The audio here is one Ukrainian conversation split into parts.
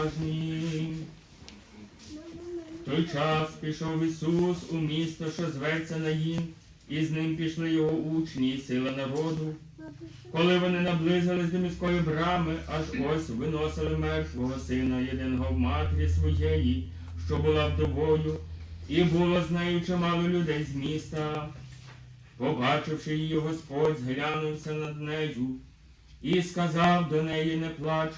уважні. В той час пішов Ісус у місто, що зветься Наїн, і з ним пішли його учні і сила народу. Коли вони наблизились до міської брами, аж ось виносили мертвого сина єдиного в матері своєї, що була вдовою, і було з нею чимало людей з міста. Побачивши її, Господь зглянувся над нею і сказав до неї не плач.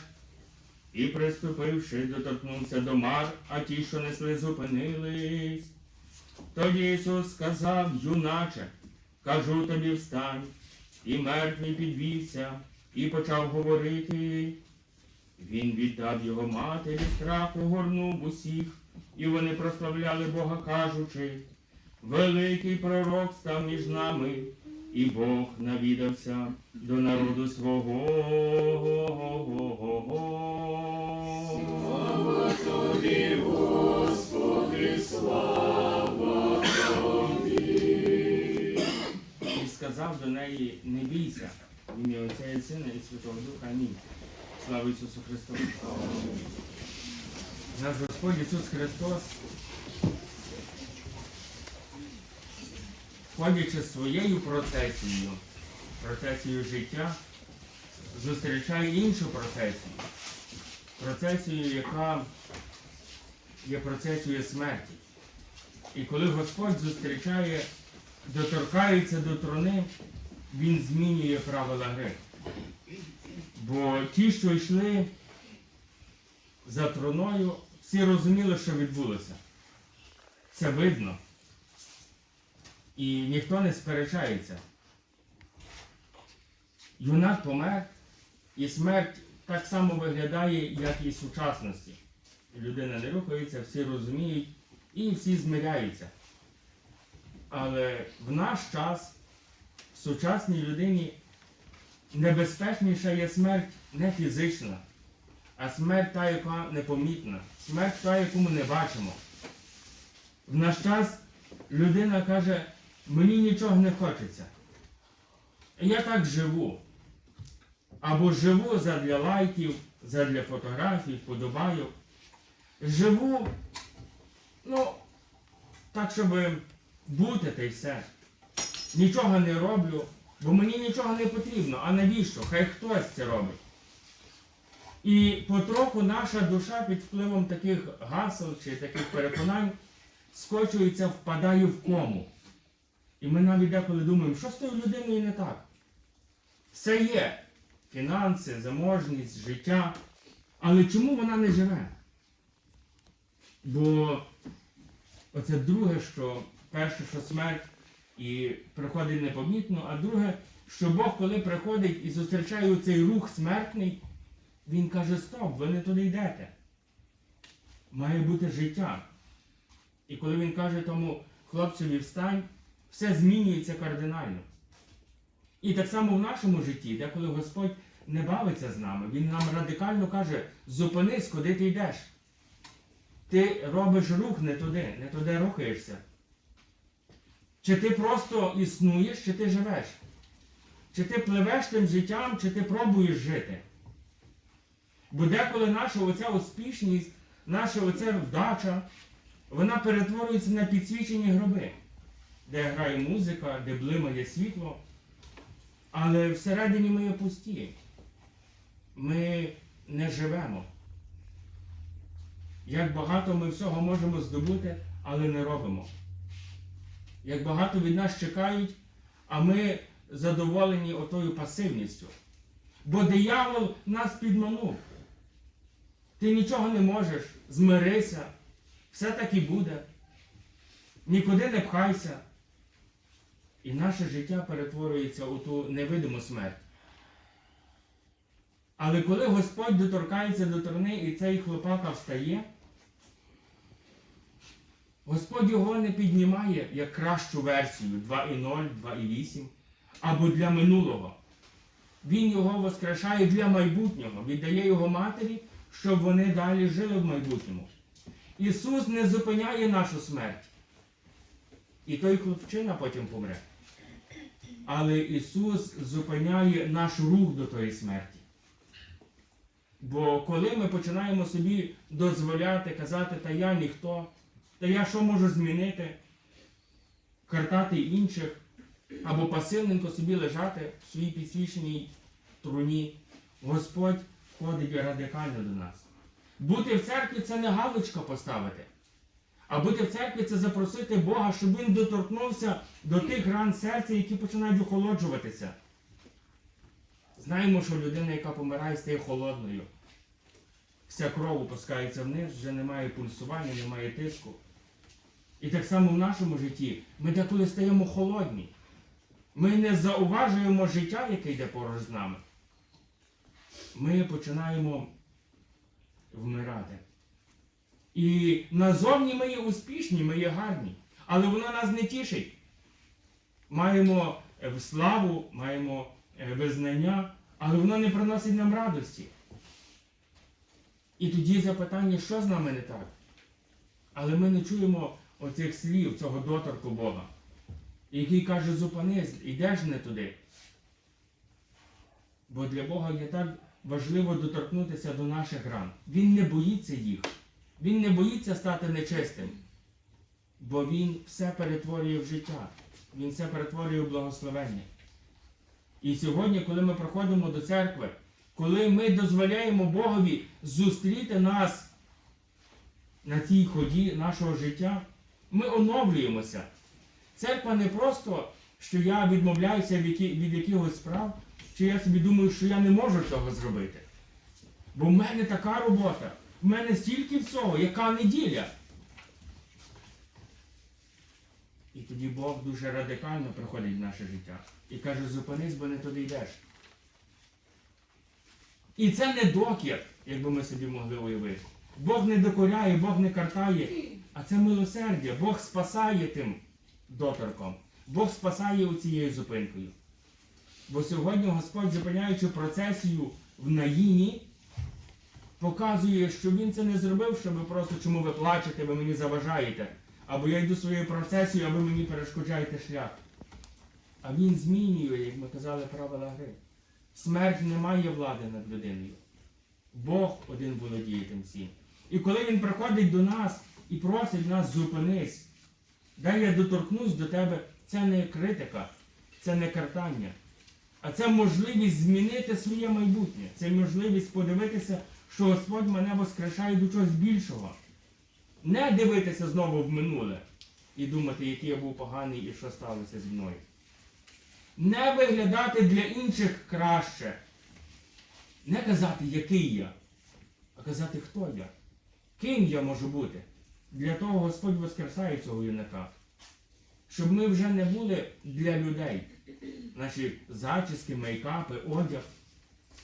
І приступивши, доторкнувся до мар, а ті, що несли, зупинились. Тоді Ісус сказав, юначе, кажу тобі встань. І мертвий підвівся і почав говорити. Він віддав його матері, страх огорнув усіх, і вони прославляли Бога, кажучи, великий пророк став між нами, і Бог навідався до народу свого. Сказав до неї, не бійся, в ім'я Отця і Сина і Святого Духа. Амінь. Слава Ісусу Христу! Наш Господь Ісус Христос, ходячи своєю процесією, процесією життя, зустрічає іншу процесію. Процесію, яка є процесією смерті. І коли Господь зустрічає доторкається до трони, він змінює правила гри. Бо ті, що йшли за троною, всі розуміли, що відбулося. Це видно. І ніхто не сперечається. Юнак помер, і смерть так само виглядає, як і сучасності. Людина не рухається, всі розуміють і всі змиряються. Але в наш час в сучасній людині небезпечніша є смерть не фізична, а смерть та, яка непомітна, смерть та, яку ми не бачимо. В наш час людина каже, мені нічого не хочеться. Я так живу. Або живу задля лайків, задля фотографій, вподобайок. Живу, ну, так, щоб бути та й все. Нічого не роблю, бо мені нічого не потрібно. А навіщо? Хай хтось це робить. І потроху наша душа під впливом таких гасел чи таких переконань скочується, впадає в кому. І ми навіть деколи думаємо, що з тою людиною не так. Все є. Фінанси, заможність, життя. Але чому вона не живе? Бо оце друге, що перше, що смерть і приходить непомітно, а друге, що Бог, коли приходить і зустрічає цей рух смертний, Він каже, стоп, ви не туди йдете. Має бути життя. І коли він каже тому хлопцеві встань, все змінюється кардинально. І так само в нашому житті, деколи Господь не бавиться з нами, Він нам радикально каже, зупинись, куди ти йдеш. Ти робиш рух не туди, не туди рухаєшся. Чи ти просто існуєш, чи ти живеш? Чи ти пливеш тим життям, чи ти пробуєш жити? Бо деколи наша оця успішність, наша оця вдача, вона перетворюється на підсвічені гроби, де грає музика, де блимає світло. Але всередині ми є пусті. Ми не живемо. Як багато ми всього можемо здобути, але не робимо. Як багато від нас чекають, а ми задоволені отою пасивністю. Бо диявол нас підманув. Ти нічого не можеш, змирися, все так і буде. Нікуди не пхайся. І наше життя перетворюється у ту невидиму смерть. Але коли Господь доторкається до трони і цей хлопака встає, Господь його не піднімає як кращу версію 2.0, 2.8 або для минулого. Він його воскрешає для майбутнього, віддає його матері, щоб вони далі жили в майбутньому. Ісус не зупиняє нашу смерть. І той хлопчина потім помре. Але Ісус зупиняє наш рух до тої смерті. Бо коли ми починаємо собі дозволяти казати, та я ніхто, та я що можу змінити, картати інших, або пасивненько собі лежати в своїй підсвіченій труні, Господь входить радикально до нас. Бути в церкві це не галочка поставити. А бути в церкві це запросити Бога, щоб він доторкнувся до тих ран серця, які починають охолоджуватися. Знаємо, що людина, яка помирає, стає холодною. Вся кров опускається вниз, вже немає пульсування, немає тиску. І так само в нашому житті ми деколи стаємо холодні. Ми не зауважуємо життя, яке йде поруч з нами. Ми починаємо вмирати. І назовні ми є успішні, ми є гарні. Але воно нас не тішить. Маємо е, славу, маємо е, визнання, але воно не приносить нам радості. І тоді запитання, що з нами не так? Але ми не чуємо оцих слів, цього доторку Бога, який каже, зупинись, йдеш не туди. Бо для Бога є так важливо доторкнутися до наших ран. Він не боїться їх. Він не боїться стати нечистим. Бо Він все перетворює в життя. Він все перетворює в благословення. І сьогодні, коли ми приходимо до церкви, коли ми дозволяємо Богові зустріти нас на цій ході нашого життя, ми оновлюємося. Церква не просто, що я відмовляюся від які- від якихось справ, чи я собі думаю, що я не можу цього зробити. Бо в мене така робота, в мене стільки всього, яка неділя. І тоді Бог дуже радикально приходить в наше життя і каже, зупинись, бо не туди йдеш. І це не докір, якби ми собі могли уявити. Бог не докоряє, Бог не картає, а це милосердя. Бог спасає тим доторком. Бог спасає цією зупинкою. Бо сьогодні Господь, зупиняючи процесію в наїні, показує, що Він це не зробив, щоб просто чому ви плачете, ви мені заважаєте. Або я йду своєю процесією, а ви мені перешкоджаєте шлях. А він змінює, як ми казали, правила гри. Смерть не має влади над людиною. Бог один володіє тим всім. І коли він приходить до нас і просить нас зупинись, дай я доторкнусь до тебе, це не критика, це не картання, а це можливість змінити своє майбутнє. Це можливість подивитися, що Господь мене воскрешає до чогось більшого. Не дивитися знову в минуле і думати, який я був поганий і що сталося зі мною. Не виглядати для інших краще. Не казати, який я, а казати, хто я. Ким я можу бути. Для того Господь воскресає цього юнака. Щоб ми вже не були для людей. Наші зачіски, мейкапи, одяг.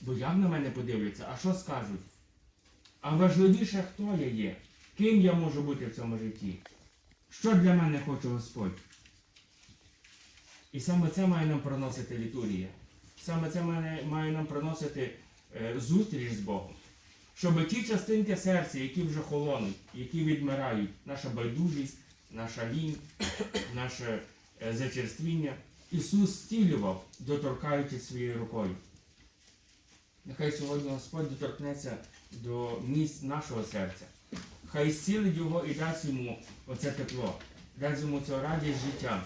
Бо як на мене подивляться, а що скажуть? А важливіше, хто я є, ким я можу бути в цьому житті. Що для мене хоче Господь? І саме це має нам приносити літургія. Саме це має, нам приносити е, зустріч з Богом. Щоб ті частинки серця, які вже холонуть, які відмирають, наша байдужість, наша лінь, наше е, зачерствіння, Ісус зцілював, доторкаючись своєю рукою. Нехай сьогодні Господь доторкнеться до місць нашого серця. Хай зцілить його і дасть йому оце тепло, дасть йому цю радість життя.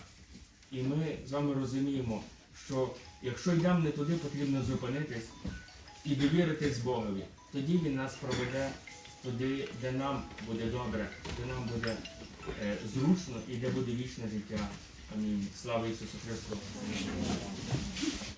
І ми з вами розуміємо, що якщо йдемо не туди, потрібно зупинитись і довіритись Богові. Тоді Він нас проведе туди, де нам буде добре, де нам буде е, зручно і де буде вічне життя. Амінь. Слава Ісусу Христу!